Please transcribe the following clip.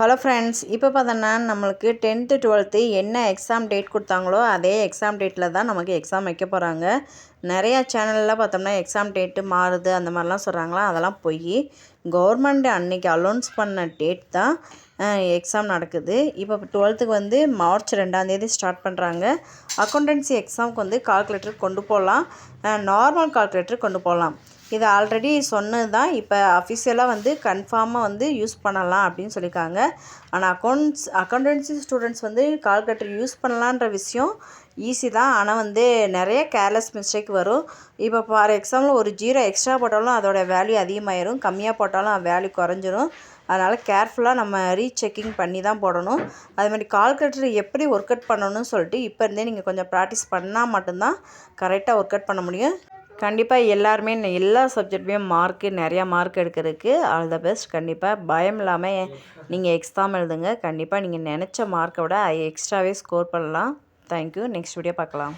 Hello friends இப்போ பார்த்தோன்னா நம்மளுக்கு டென்த்து டுவெல்த்து என்ன எக்ஸாம் டேட் கொடுத்தாங்களோ அதே எக்ஸாம் டேட்டில் தான் நமக்கு எக்ஸாம் வைக்க போகிறாங்க நிறையா சேனலில் பார்த்தோம்னா எக்ஸாம் டேட்டு மாறுது அந்த மாதிரிலாம் சொல்கிறாங்களா அதெல்லாம் போய் கவர்மெண்ட் அன்னைக்கு அலௌன்ஸ் பண்ண டேட் தான் எக்ஸாம் நடக்குது. இப்போ டுவெல்த்துக்கு வந்து மார்ச் ரெண்டாந்தேதி ஸ்டார்ட் பண்ணுறாங்க அக்கௌண்டன்சி எக்ஸாமுக்கு வந்து கால்குலேட்டர் கொண்டு போகலாம் நார்மல் கால்குலேட்டர் கொண்டு போகலாம் இது ஆல்ரெடி சொன்னது தான் இப்போ அஃபிஷியலாக வந்து கன்ஃபார்மாக வந்து யூஸ் பண்ணலாம் அப்படின்னு சொல்லியிருக்காங்க. ஆனால் அக்கௌண்ட்ஸ் அக்கௌண்டன்சி ஸ்டூடெண்ட்ஸ் வந்து கால்குலேட்டர் யூஸ் பண்ணலான்ற விஷயம் ஈஸி தான். ஆனால் வந்து நிறைய கேர்லெஸ் மிஸ்டேக் வரும். இப்போ ஃபார் எக்ஸாம்பிள் ஒரு ஜீரோ எக்ஸ்ட்ரா போட்டாலும் அதோடய வேல்யூ அதிகமாயிரும். கம்மியாக போட்டாலும் வேல்யூ குறைஞ்சிரும். அதனால் கேர்ஃபுல்லாக நம்ம ரீசெக்கிங் பண்ணி தான் போடணும். அதுமாதிரி கால்குலேட்டர் எப்படி ஒர்க் அவுட் பண்ணணும்னு சொல்லிட்டு இப்போ இருந்தே நீங்கள் கொஞ்சம் ப்ராக்டிஸ் பண்ணால் மட்டும்தான் கரெக்டாக ஒர்க் அவுட் பண்ண முடியும். கண்டிப்பாக எல்லாருமே எல்லா சப்ஜெக்ட்லேயும் மார்க்கு நிறையா மார்க் எடுக்கிறதுக்கு ஆல் த பெஸ்ட் கண்டிப்பாக பயம் இல்லாமல் நீங்கள் எக்ஸாம் எழுதுங்க. கண்டிப்பாக நீங்கள் நினச்ச மார்க்கை விட எக்ஸ்ட்ராவே ஸ்கோர் பண்ணலாம். தேங்க்யூ நெக்ஸ்ட் வீடியோ பார்க்கலாம்.